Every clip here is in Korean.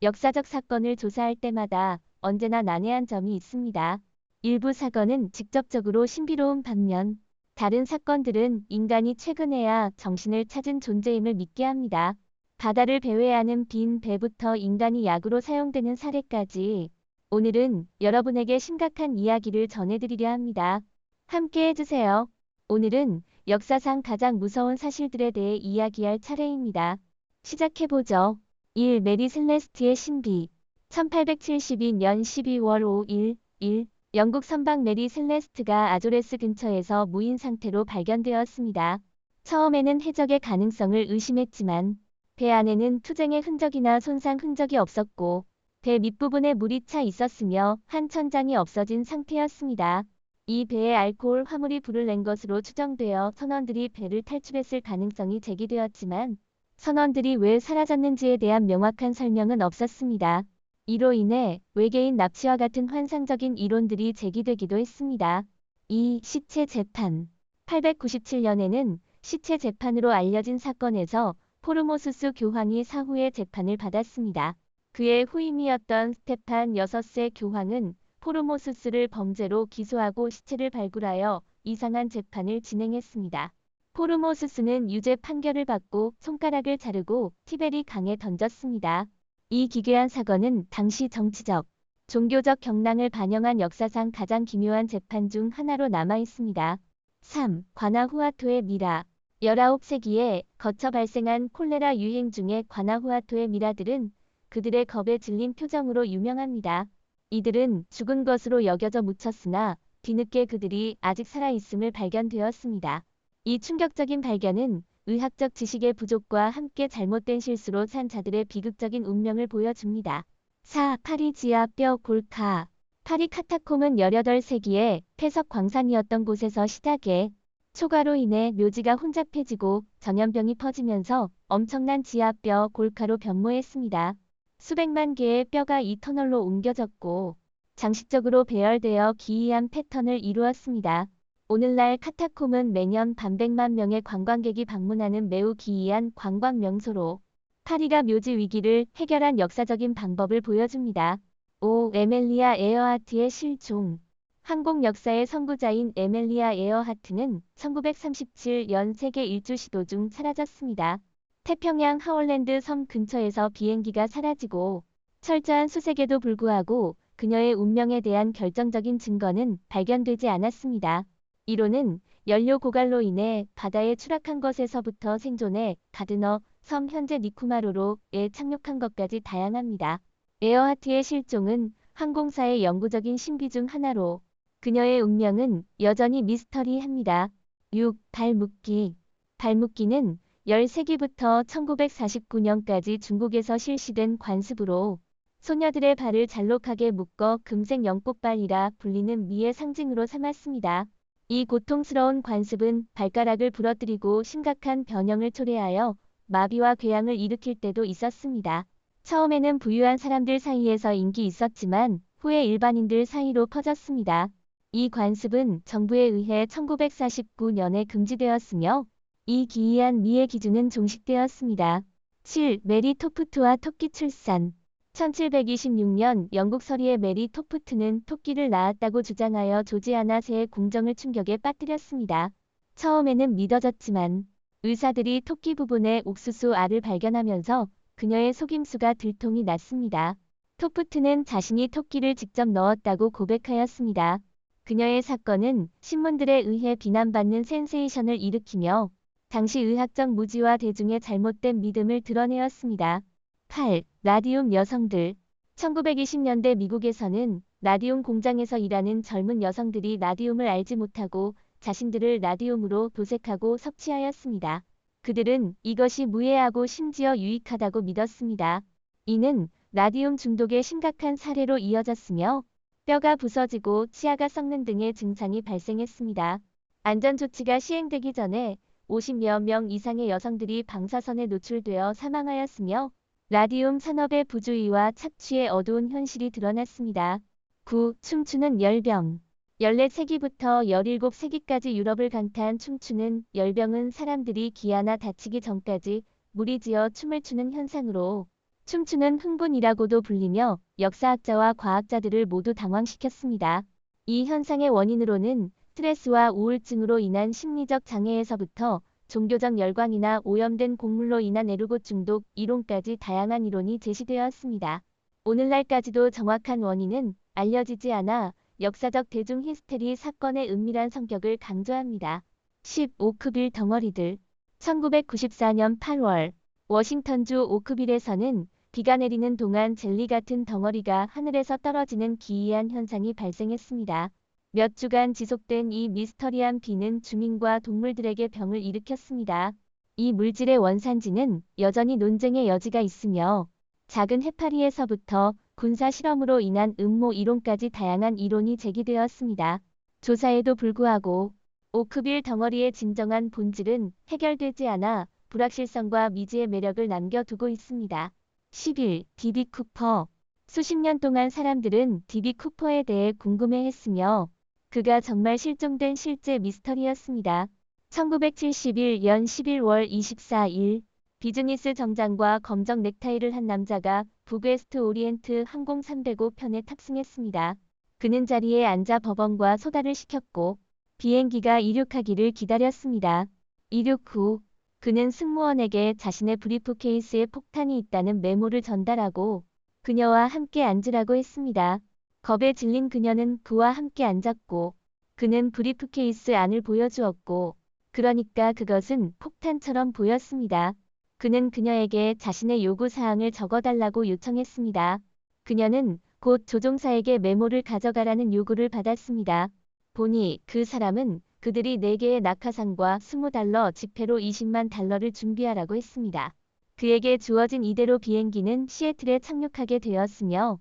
역사적 사건을 조사할 때마다 언제나 난해한 점이 있습니다. 일부 사건은 직접적으로 신비로운 반면 다른 사건들은 인간이 최근에야 정신을 찾은 존재임을 믿게 합니다. 바다를 배회하는 빈 배부터 인간이 약으로 사용되는 사례까지 오늘은 여러분에게 심각한 이야기를 전해드리려 합니다. 함께 해주세요. 오늘은 역사상 가장 무서운 사실들에 대해 이야기할 차례입니다. 시작해보죠. 1. 메리 셀레스트의 신비 1872년 12월 5일 1. 영국 선박 메리 셀레스트가 아조레스 근처에서 무인 상태로 발견되었습니다. 처음에는 해적의 가능성을 의심했지만 배 안에는 투쟁의 흔적이나 손상 흔적이 없었고 배 밑부분에 물이 차 있었으며 한 천장이 없어진 상태였습니다. 이 배에 알코올 화물이 불을 낸 것으로 추정되어 선원들이 배를 탈출했을 가능성이 제기되었지만 선원들이 왜 사라졌는지에 대한 명확한 설명은 없었습니다. 이로 인해 외계인 납치와 같은 환상적인 이론들이 제기되기도 했습니다. 2. 시체 재판 897년에는 시체 재판으로 알려진 사건에서 포르모수스 교황이 사후에 재판을 받았습니다. 그의 후임이었던 스테판 6세 교황은 포르모수스를 범죄로 기소하고 시체를 발굴하여 이상한 재판을 진행했습니다. 포르모수스는 유죄 판결을 받고 손가락을 자르고 티베리 강에 던졌습니다. 이 기괴한 사건은 당시 정치적, 종교적 경랑을 반영한 역사상 가장 기묘한 재판 중 하나로 남아 있습니다. 3. 과나후아토의 미라 19세기에 거쳐 발생한 콜레라 유행 중에 과나후아토의 미라들은 그들의 겁에 질린 표정으로 유명합니다. 이들은 죽은 것으로 여겨져 묻혔으나 뒤늦게 그들이 아직 살아있음을 발견되었습니다. 이 충격적인 발견은 의학적 지식의 부족과 함께 잘못된 실수로 산 자들의 비극적인 운명을 보여줍니다. 4. 파리 지하 뼈 골카 파리 카타콤은 18세기에 폐석 광산이었던 곳에서 시작해 초과로 인해 묘지가 혼잡해지고 전염병이 퍼지면서 엄청난 지하뼈 골카로 변모했습니다. 수백만 개의 뼈가 이 터널로 옮겨졌고 장식적으로 배열되어 기이한 패턴을 이루었습니다. 오늘날 카타콤은 매년 반백만 명의 관광객이 방문하는 매우 기이한 관광 명소로 파리가 묘지 위기를 해결한 역사적인 방법을 보여줍니다. 5. 에멜리아 에어하트의 실종 항공 역사의 선구자인 에멜리아 에어하트는 1937년 세계 일주 시도 중 사라졌습니다. 태평양 하월랜드 섬 근처에서 비행기가 사라지고 철저한 수색에도 불구하고 그녀의 운명에 대한 결정적인 증거는 발견되지 않았습니다. 이로는 연료 고갈로 인해 바다에 추락한 것에서부터 생존해 가드너, 섬 현재 니쿠마로로에 착륙한 것까지 다양합니다. 에어하트의 실종은 항공사의 영구적인 신비 중 하나로 그녀의 운명은 여전히 미스터리합니다. 6. 발묶기 발묶기는 10세기부터 1949년까지 중국에서 실시된 관습으로 소녀들의 발을 잘록하게 묶어 금색 연꽃발이라 불리는 미의 상징으로 삼았습니다. 이 고통스러운 관습은 발가락을 부러뜨리고 심각한 변형을 초래하여 마비와 궤양을 일으킬 때도 있었습니다. 처음에는 부유한 사람들 사이에서 인기 있었지만 후에 일반인들 사이로 퍼졌습니다. 이 관습은 정부에 의해 1949년에 금지되었으며 이 기이한 미의 기준은 종식되었습니다. 7. 메리 토프트와 토끼 출산 1726년 영국 서리의 메리 토프트는 토끼를 낳았다고 주장하여 조지아나 새의 궁정을 충격에 빠뜨렸습니다. 처음에는 믿어졌지만 의사들이 토끼 부분에 옥수수 알을 발견하면서 그녀의 속임수가 들통이 났습니다. 토프트는 자신이 토끼를 직접 넣었다고 고백하였습니다. 그녀의 사건은 신문들에 의해 비난받는 센세이션을 일으키며 당시 의학적 무지와 대중의 잘못된 믿음을 드러내었습니다. 8. 라디움 여성들 1920년대 미국에서는 라디움 공장에서 일하는 젊은 여성들이 라디움을 알지 못하고 자신들을 라디움으로 도색하고 섭취하였습니다. 그들은 이것이 무해하고 심지어 유익하다고 믿었습니다. 이는 라디움 중독의 심각한 사례로 이어졌으며 뼈가 부서지고 치아가 썩는 등의 증상이 발생했습니다. 안전조치가 시행되기 전에 50여 명 이상의 여성들이 방사선에 노출되어 사망하였으며 라디움 산업의 부주의와 착취의 어두운 현실이 드러났습니다. 9. 춤추는 열병 14세기부터 17세기까지 유럽을 강타한 춤추는 열병은 사람들이 기아나 다치기 전까지 무리지어 춤을 추는 현상으로 춤추는 흥분이라고도 불리며 역사학자와 과학자들을 모두 당황시켰습니다. 이 현상의 원인으로는 스트레스와 우울증으로 인한 심리적 장애에서부터 종교적 열광이나 오염된 곡물로 인한 에르고 중독 이론까지 다양한 이론이 제시되었습니다. 오늘날까지도 정확한 원인은 알려지지 않아 역사적 대중 히스테리 사건의 은밀한 성격을 강조합니다. 10. 오크빌 덩어리들 1994년 8월 워싱턴주 오크빌에서는 비가 내리는 동안 젤리 같은 덩어리가 하늘에서 떨어지는 기이한 현상이 발생했습니다. 몇 주간 지속된 이 미스터리한 비는 주민과 동물들에게 병을 일으켰습니다. 이 물질의 원산지는 여전히 논쟁의 여지가 있으며 작은 해파리에서부터 군사 실험으로 인한 음모 이론까지 다양한 이론이 제기되었습니다. 조사에도 불구하고 오크빌 덩어리의 진정한 본질은 해결되지 않아 불확실성과 미지의 매력을 남겨두고 있습니다. 10일 디비 쿠퍼 수십 년 동안 사람들은 디비 쿠퍼에 대해 궁금해했으며 그가 정말 실종된 실제 미스터리였습니다. 1971년 11월 24일 비즈니스 정장과 검정 넥타이를 한 남자가 북웨스트 오리엔트 항공 305 편에 탑승했습니다. 그는 자리에 앉아 법원과 소다를 시켰고 비행기가 이륙하기를 기다렸습니다. 이륙 후 그는 승무원에게 자신의 브리프 케이스에 폭탄이 있다는 메모를 전달하고 그녀와 함께 앉으라고 했습니다. 겁에 질린 그녀는 그와 함께 앉았고 그는 브리프케이스 안을 보여주었고 그러니까 그것은 폭탄처럼 보였습니다. 그는 그녀에게 자신의 요구사항을 적어달라고 요청했습니다. 그녀는 곧 조종사에게 메모를 가져가라는 요구를 받았습니다. 보니 그 사람은 그들이 4개의 낙하산과 20달러 지폐로 20만 달러를 준비하라고 했습니다. 그에게 주어진 이대로 비행기는 시애틀에 착륙하게 되었으며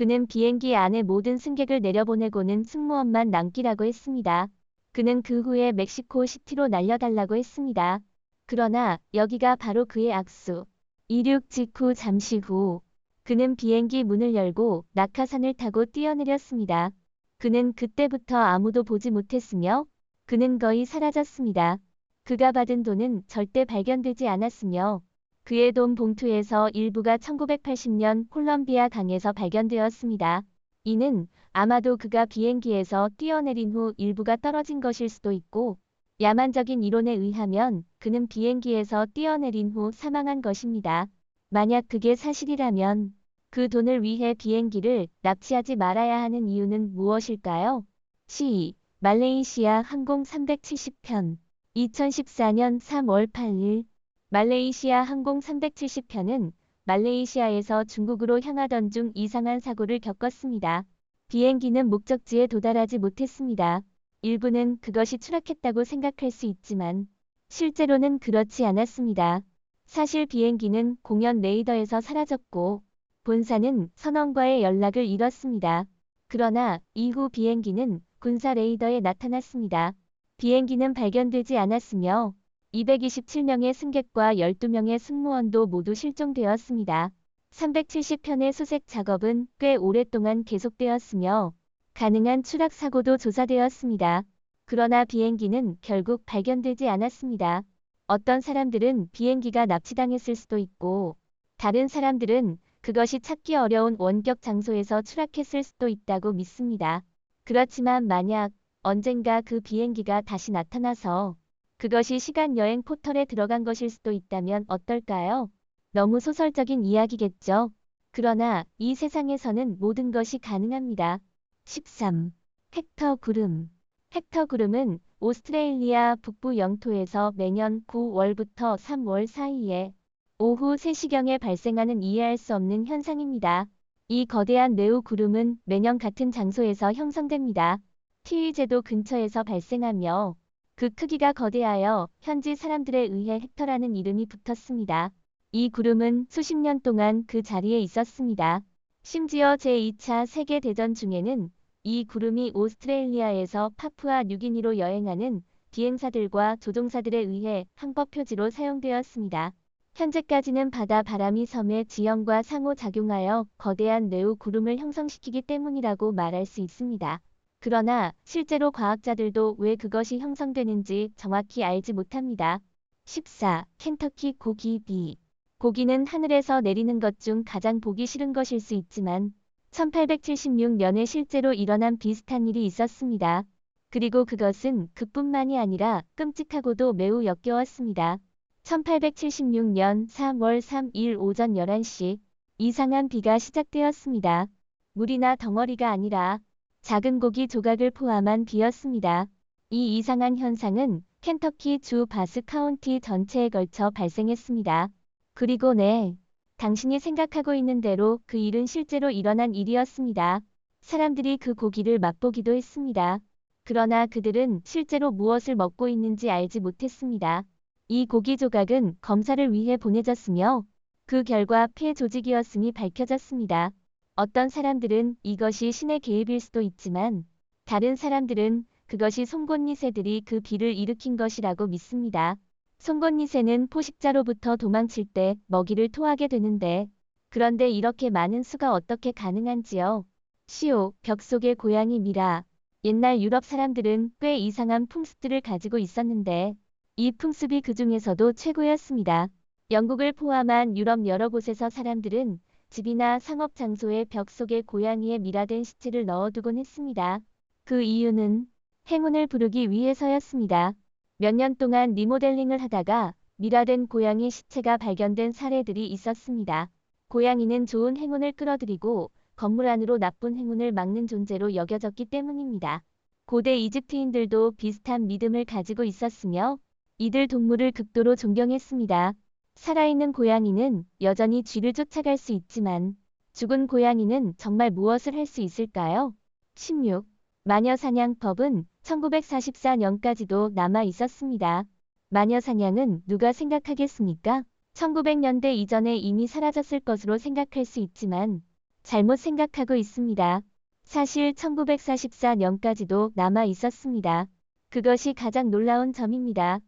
그는 비행기 안에 모든 승객을 내려보내고는 승무원만 남기라고 했습니다. 그는 그 후에 멕시코 시티로 날려달라고 했습니다. 그러나 여기가 바로 그의 악수. 이륙 직후 잠시 후 그는 비행기 문을 열고 낙하산을 타고 뛰어내렸습니다. 그는 그때부터 아무도 보지 못했으며 그는 거의 사라졌습니다. 그가 받은 돈은 절대 발견되지 않았으며 그의 돈 봉투에서 일부가 1980년 콜럼비아 강에서 발견되었습니다. 이는 아마도 그가 비행기에서 뛰어내린 후 일부가 떨어진 것일 수도 있고 야만적인 이론에 의하면 그는 비행기에서 뛰어내린 후 사망한 것입니다. 만약 그게 사실이라면 그 돈을 위해 비행기를 납치하지 말아야 하는 이유는 무엇일까요? 시 말레이시아 항공 370편 2014년 3월 8일 말레이시아 항공 370편은 말레이시아에서 중국으로 향하던 중 이상한 사고를 겪었습니다. 비행기는 목적지에 도달하지 못했습니다. 일부는 그것이 추락했다고 생각할 수 있지만 실제로는 그렇지 않았습니다. 사실 비행기는 공연 레이더에서 사라졌고 본사는 선원과의 연락을 잃었습니다. 그러나 이후 비행기는 군사 레이더에 나타났습니다. 비행기는 발견되지 않았으며 227명의 승객과 12명의 승무원도 모두 실종되었습니다. 370편의 수색 작업은 꽤 오랫동안 계속되었으며 가능한 추락 사고도 조사되었습니다. 그러나 비행기는 결국 발견되지 않았습니다. 어떤 사람들은 비행기가 납치당했을 수도 있고 다른 사람들은 그것이 찾기 어려운 원격 장소에서 추락했을 수도 있다고 믿습니다. 그렇지만 만약 언젠가 그 비행기가 다시 나타나서 그것이 시간 여행 포털에 들어간 것일 수도 있다면 어떨까요? 너무 소설적인 이야기겠죠. 그러나 이 세상에서는 모든 것이 가능합니다. 13. 헥터 구름 헥터 구름은 오스트레일리아 북부 영토에서 매년 9월부터 3월 사이에 오후 3시경에 발생하는 이해할 수 없는 현상입니다. 이 거대한 네오 구름은 매년 같은 장소에서 형성됩니다. 티위제도 근처에서 발생하며 그 크기가 거대하여 현지 사람들에 의해 헥터라는 이름이 붙었습니다. 이 구름은 수십 년 동안 그 자리에 있었습니다. 심지어 제2차 세계대전 중에는 이 구름이 오스트레일리아에서 파푸아 뉴기니로 여행하는 비행사들과 조종사들에 의해 항법 표지로 사용되었습니다. 현재까지는 바다 바람이 섬의 지형과 상호작용하여 거대한 네오 구름을 형성시키기 때문이라고 말할 수 있습니다. 그러나 실제로 과학자들도 왜 그것이 형성되는지 정확히 알지 못합니다. 14. 켄터키 고기비 고기는 하늘에서 내리는 것 중 가장 보기 싫은 것일 수 있지만 1876년에 실제로 일어난 비슷한 일이 있었습니다. 그리고 그것은 그뿐만이 아니라 끔찍하고도 매우 역겨웠습니다. 1876년 3월 3일 오전 11시 이상한 비가 시작되었습니다. 물이나 덩어리가 아니라 작은 고기 조각을 포함한 비였습니다. 이 이상한 현상은 켄터키 주 바스 카운티 전체에 걸쳐 발생했습니다. 그리고 네, 당신이 생각하고 있는 대로 그 일은 실제로 일어난 일이었습니다. 사람들이 그 고기를 맛보기도 했습니다. 그러나 그들은 실제로 무엇을 먹고 있는지 알지 못했습니다. 이 고기 조각은 검사를 위해 보내졌으며 그 결과 폐 조직이었음이 밝혀졌습니다. 어떤 사람들은 이것이 신의 개입일 수도 있지만 다른 사람들은 그것이 송곳니새들이 그 비를 일으킨 것이라고 믿습니다. 송곳니새는 포식자로부터 도망칠 때 먹이를 토하게 되는데 그런데 이렇게 많은 수가 어떻게 가능한지요? 시오, 벽 속의 고양이 미라. 옛날 유럽 사람들은 꽤 이상한 풍습들을 가지고 있었는데 이 풍습이 그 중에서도 최고였습니다. 영국을 포함한 유럽 여러 곳에서 사람들은 집이나 상업 장소에 벽 속에 고양이의 미라된 시체를 넣어두곤 했습니다. 그 이유는 행운을 부르기 위해서였습니다. 몇 년 동안 리모델링을 하다가 미라된 고양이 시체가 발견된 사례들이 있었습니다. 고양이는 좋은 행운을 끌어들이고 건물 안으로 나쁜 행운을 막는 존재로 여겨졌기 때문입니다. 고대 이집트인들도 비슷한 믿음을 가지고 있었으며 이들 동물을 극도로 존경했습니다. 살아있는 고양이는 여전히 쥐를 쫓아갈 수 있지만 죽은 고양이는 정말 무엇을 할 수 있을까요? 16. 마녀사냥법은 1944년까지도 남아 있었습니다. 마녀사냥은 누가 생각하겠습니까? 1900년대 이전에 이미 사라졌을 것으로 생각할 수 있지만 잘못 생각하고 있습니다. 사실 1944년까지도 남아 있었습니다. 그것이 가장 놀라운 점입니다.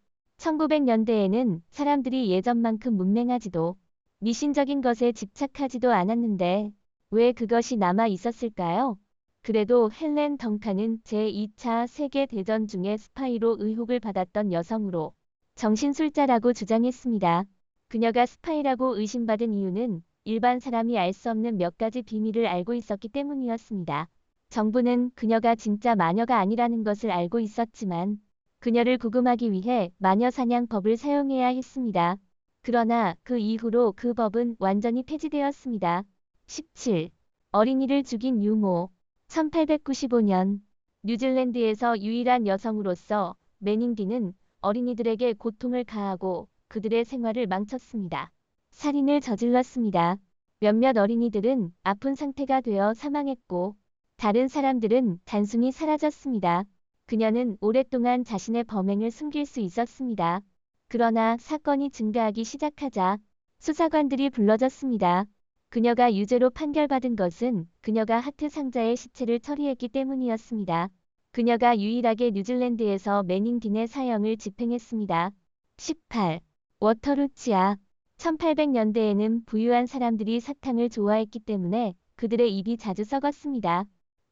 1900년대에는 사람들이 예전만큼 문맹하지도 미신적인 것에 집착하지도 않았는데 왜 그것이 남아 있었을까요? 그래도 헬렌 덩칸은 제2차 세계대전 중에 스파이로 의혹을 받았던 여성으로 정신술자라고 주장했습니다. 그녀가 스파이라고 의심받은 이유는 일반 사람이 알 수 없는 몇 가지 비밀을 알고 있었기 때문이었습니다. 정부는 그녀가 진짜 마녀가 아니라는 것을 알고 있었지만 그녀를 구금하기 위해 마녀사냥법을 사용해야 했습니다. 그러나 그 이후로 그 법은 완전히 폐지되었습니다. 17. 어린이를 죽인 유모 1895년 뉴질랜드에서 유일한 여성으로서 매닝디는 어린이들에게 고통을 가하고 그들의 생활을 망쳤습니다. 살인을 저질렀습니다. 몇몇 어린이들은 아픈 상태가 되어 사망했고 다른 사람들은 단순히 사라졌습니다. 그녀는 오랫동안 자신의 범행을 숨길 수 있었습니다. 그러나 사건이 증가하기 시작하자 수사관들이 불러졌습니다. 그녀가 유죄로 판결받은 것은 그녀가 하트 상자의 시체를 처리했기 때문이었습니다. 그녀가 유일하게 뉴질랜드에서 매닝딘의 사형을 집행했습니다. 18. 워터루치아 1800년대에는 부유한 사람들이 사탕을 좋아했기 때문에 그들의 입이 자주 썩었습니다.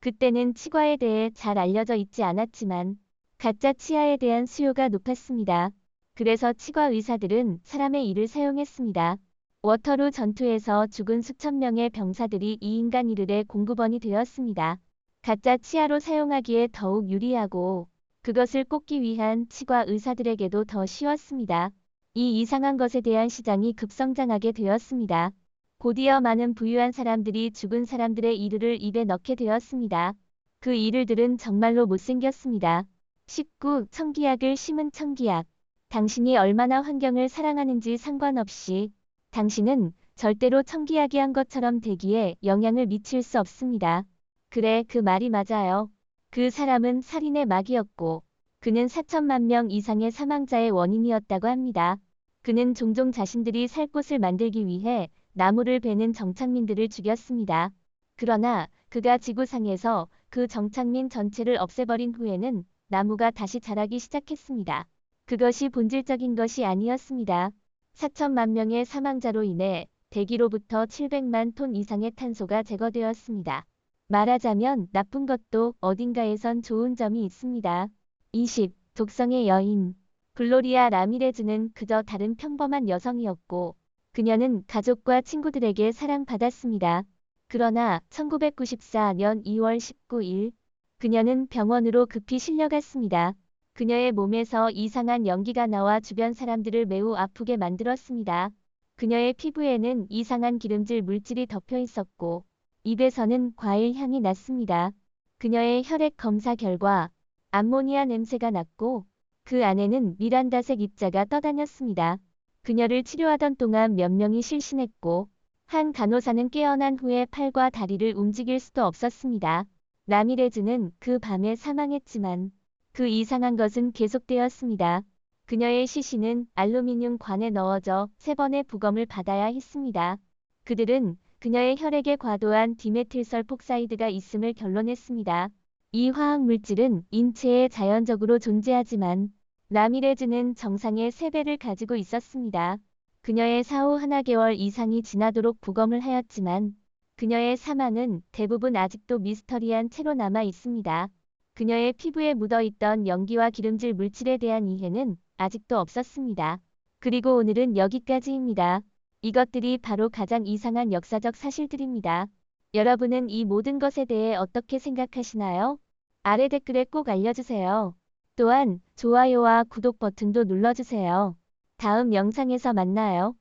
그때는 치과에 대해 잘 알려져 있지 않았지만 가짜 치아에 대한 수요가 높았습니다. 그래서 치과 의사들은 사람의 이를 사용했습니다. 워터루 전투에서 죽은 수천 명의 병사들이 이 인간 이르의 공급원이 되었습니다. 가짜 치아로 사용하기에 더욱 유리하고 그것을 꽂기 위한 치과 의사들에게도 더 쉬웠습니다. 이 이상한 것에 대한 시장이 급성장하게 되었습니다. 곧이어 많은 부유한 사람들이 죽은 사람들의 이르를 입에 넣게 되었습니다. 그 이르들은 정말로 못생겼습니다. 19. 청기약을 심은 청기약. 당신이 얼마나 환경을 사랑하는지 상관없이 당신은 절대로 청기약이 한 것처럼 되기에 영향을 미칠 수 없습니다. 그래, 그 말이 맞아요. 그 사람은 살인의 막이었고 그는 4천만 명 이상의 사망자의 원인이었다고 합니다. 그는 종종 자신들이 살 곳을 만들기 위해 나무를 베는 정착민들을 죽였습니다. 그러나 그가 지구상에서 그 정착민 전체를 없애버린 후에는 나무가 다시 자라기 시작했습니다. 그것이 본질적인 것이 아니었습니다. 4천만 명의 사망자로 인해 대기로부터 700만 톤 이상의 탄소가 제거되었습니다. 말하자면 나쁜 것도 어딘가에선 좋은 점이 있습니다. 20. 독성의 여인 글로리아 라미레즈는 그저 다른 평범한 여성이었고 그녀는 가족과 친구들에게 사랑받았습니다. 그러나 1994년 2월 19일 그녀는 병원으로 급히 실려갔습니다. 그녀의 몸에서 이상한 연기가 나와 주변 사람들을 매우 아프게 만들었습니다. 그녀의 피부에는 이상한 기름질 물질이 덮여 있었고 입에서는 과일 향이 났습니다. 그녀의 혈액 검사 결과 암모니아 냄새가 났고 그 안에는 미란다색 입자가 떠다녔습니다. 그녀를 치료하던 동안 몇 명이 실신했고 한 간호사는 깨어난 후에 팔과 다리를 움직일 수도 없었습니다. 라미레즈는 그 밤에 사망했지만 그 이상한 것은 계속되었습니다. 그녀의 시신은 알루미늄 관에 넣어져 세 번의 부검을 받아야 했습니다. 그들은 그녀의 혈액에 과도한 디메틸설 폭사이드가 있음을 결론했습니다. 이 화학 물질은 인체에 자연적으로 존재하지만 라미레즈는 정상의 3배를 가지고 있었습니다. 그녀의 사후 하나 개월 이상이 지나도록 부검을 하였지만 그녀의 사망은 대부분 아직도 미스터리한 채로 남아 있습니다. 그녀의 피부에 묻어있던 연기와 기름질 물질에 대한 이해는 아직도 없었습니다. 그리고 오늘은 여기까지입니다. 이것들이 바로 가장 이상한 역사적 사실들입니다. 여러분은 이 모든 것에 대해 어떻게 생각하시나요? 아래 댓글에 꼭 알려주세요. 또한 좋아요와 구독 버튼도 눌러주세요. 다음 영상에서 만나요.